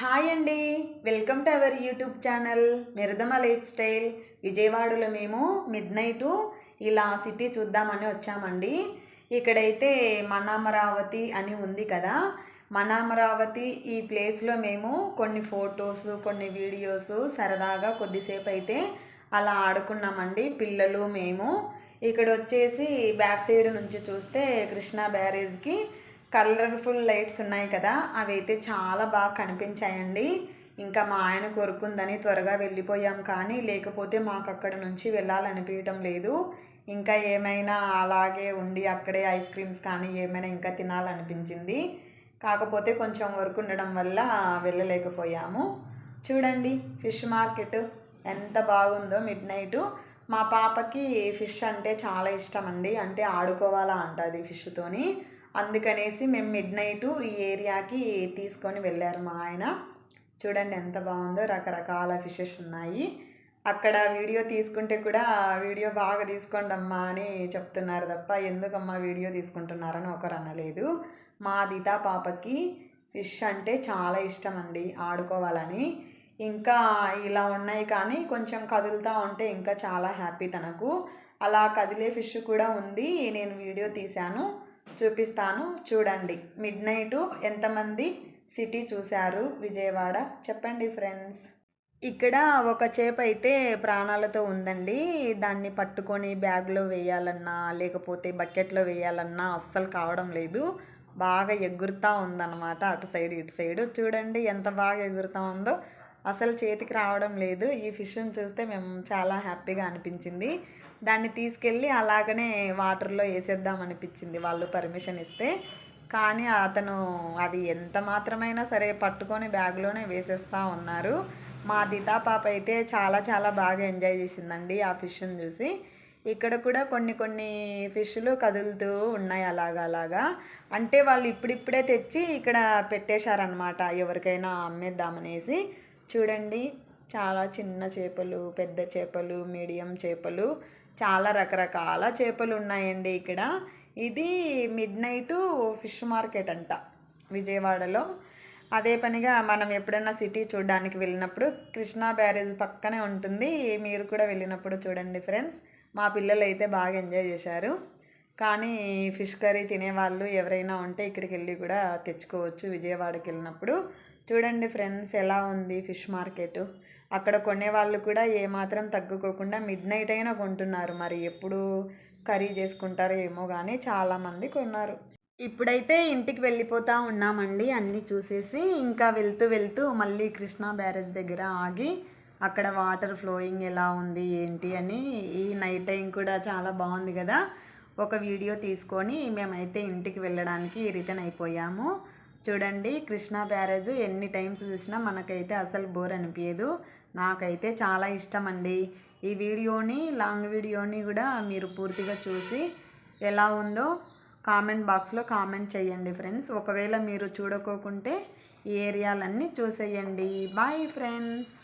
Hi అండి. Welcome to our YouTube channel మిరదమ lifestyle. విజయవాడలో మేము మిడ్ నైట్ ఇలా సిటీ చూద్దామని వచ్చామండి. ఇక్కడైతే మనామరావతి అని ఉంది కదా. మనామరావతి ఈ ప్లేస్లో మేము కొన్ని ఫొటోస్ కొన్ని వీడియోస్ సరదాగా కొద్దిసేపు అయితే అలా ఆడుకున్నామండి. పిల్లలు మేము. ఇక్కడ వచ్చేసి బ్యాక్ సైడ్ నుంచి చూస్తే కృష్ణా బ్యారేజ్కి కలర్ఫుల్ లైట్స్ ఉన్నాయి కదా అవి అయితే చాలా బాగా కనిపించాయండి. ఇంకా మా ఆయన కొరుకుందని త్వరగా వెళ్ళిపోయాం కానీ లేకపోతే మాకు అక్కడ నుంచి వెళ్ళాలనిపించడం లేదు. ఇంకా ఏమైనా అలాగే ఉండి అక్కడే ఐస్ క్రీమ్స్ కానీ ఏమైనా ఇంకా తినాలనిపించింది. కాకపోతే కొంచెం వర్క్ ఉండడం వల్ల వెళ్ళలేకపోయాము. చూడండి ఫిష్ మార్కెట్ ఎంత బాగుందో మిడ్ నైట్. మా పాపకి ఫిష్ అంటే చాలా ఇష్టం అండి. అంటే ఆడుకోవాలా అంటది ఫిష్తోని. అందుకనేసి మేము మిడ్ నైట్ ఈ ఏరియాకి తీసుకొని వెళ్ళారు మా ఆయన. చూడండి ఎంత బాగుందో రకరకాల ఫిషెస్ ఉన్నాయి. అక్కడ వీడియో తీసుకుంటే కూడా వీడియో బాగా తీసుకోండి అమ్మా అని చెప్తున్నారు తప్ప ఎందుకమ్మా వీడియో తీసుకుంటున్నారని ఒకరు అనలేదు. మా దితా పాపకి ఫిష్ అంటే చాలా ఇష్టం అండి ఆడుకోవాలని. ఇంకా ఇలా ఉన్నాయి కానీ కొంచెం కదులుతూ ఉంటే ఇంకా చాలా హ్యాపీ తనకు. అలా కదిలే ఫిష్ కూడా ఉంది. నేను వీడియో తీశాను. చూపిస్తాను. చూడండి. మిడ్ నైట్ ఎంతమంది సిటీ చూశారు? విజయవాడ. చెప్పండి ఫ్రెండ్స్. ఇక్కడ ఒక చేప అయితే ప్రాణాలతో ఉందండి. దాన్ని పట్టుకొని బ్యాగ్లో వేయాలన్నా లేకపోతే బకెట్లో వేయాలన్నా అస్సలు కావడం లేదు. బాగా ఎగురుతూ ఉందన్నమాట. అటు సైడ్ ఇటు సైడ్. చూడండి ఎంత బాగా ఎగురుతూ ఉందో. అసలు చేతికి రావడం లేదు. ఈ ఫిష్ని చూస్తే మేము చాలా హ్యాపీగా అనిపించింది. దాన్ని తీసుకెళ్ళి అలాగనే వాటర్లో వేసేద్దాం అనిపించింది వాళ్ళు పర్మిషన్ ఇస్తే. కానీ అతను అది ఎంత మాత్రమైనా సరే పట్టుకొని బ్యాగ్లోనే వేసేస్తూ ఉన్నారు. మా దితా పాప అయితే చాలా చాలా బాగా ఎంజాయ్ చేసిందండి ఆ ఫిష్ని చూసి. ఇక్కడ కూడా కొన్ని కొన్ని ఫిష్లు కదులుతూ ఉన్నాయి అలాగా అలాగా. అంటే వాళ్ళు ఇప్పుడిప్పుడే తెచ్చి ఇక్కడ పెట్టేశారనమాట ఎవరికైనా అమ్మేద్దామనేసి. చూడండి చాలా చిన్న చేపలు పెద్ద చేపలు మీడియం చేపలు చాలా రకరకాల చేపలు ఉన్నాయండి ఇక్కడ. ఇది మిడ్ నైట్ ఫిష్ మార్కెట్ అంట విజయవాడలో. అదే పనిగా మనం ఎప్పుడైనా సిటీ చూడడానికి వెళ్ళినప్పుడు కృష్ణా బ్యారేజ్ పక్కనే ఉంటుంది. మీరు కూడా వెళ్ళినప్పుడు చూడండి ఫ్రెండ్స్. మా పిల్లలు అయితే బాగా ఎంజాయ్ చేశారు. కానీ ఫిష్ కర్రీ తినేవాళ్ళు ఎవరైనా ఉంటే ఇక్కడికి వెళ్ళి కూడా తెచ్చుకోవచ్చు విజయవాడకి వెళ్ళినప్పుడు. చూడండి ఫ్రెండ్స్ ఎలా ఉంది ఫిష్ మార్కెట్? అక్కడ కొనేవాళ్ళు కూడా ఏమాత్రం తగ్గుకోకుండా మిడ్ నైట్ అయినా కొంటున్నారు. మరి ఎప్పుడు కర్రీ చేసుకుంటారో ఏమో కానీ చాలామంది కొన్నారు. ఇప్పుడైతే ఇంటికి వెళ్ళిపోతూ ఉన్నామండి అన్నీ చూసేసి. ఇంకా వెళ్తూ వెళ్తూ మళ్ళీ కృష్ణా బ్యారేజ్ దగ్గర ఆగి అక్కడ వాటర్ ఫ్లోయింగ్ ఎలా ఉంది ఏంటి అని ఈ నైట్ టైం కూడా చాలా బాగుంది కదా. ఒక వీడియో తీసుకొని మేమైతే ఇంటికి వెళ్ళడానికి రిటర్న్ అయిపోయాము. చూడండి కృష్ణా బ్యారేజ్ ఎన్ని టైమ్స్ చూసినా మనకైతే అసలు బోర్ అనిపించదు నాకైతే చాలా ఇష్టం అండి ఈ వీడియోని లాంగ్ వీడియోని కూడా మీరు పూర్తిగా చూసి ఎలా ఉందో కామెంట్ బాక్స్లో కామెంట్ చేయండి ఫ్రెండ్స్. ఒకవేళ మీరు చూడకోకుంటే ఈ ఏరియాలన్నీ చూసేయండి. Bye friends.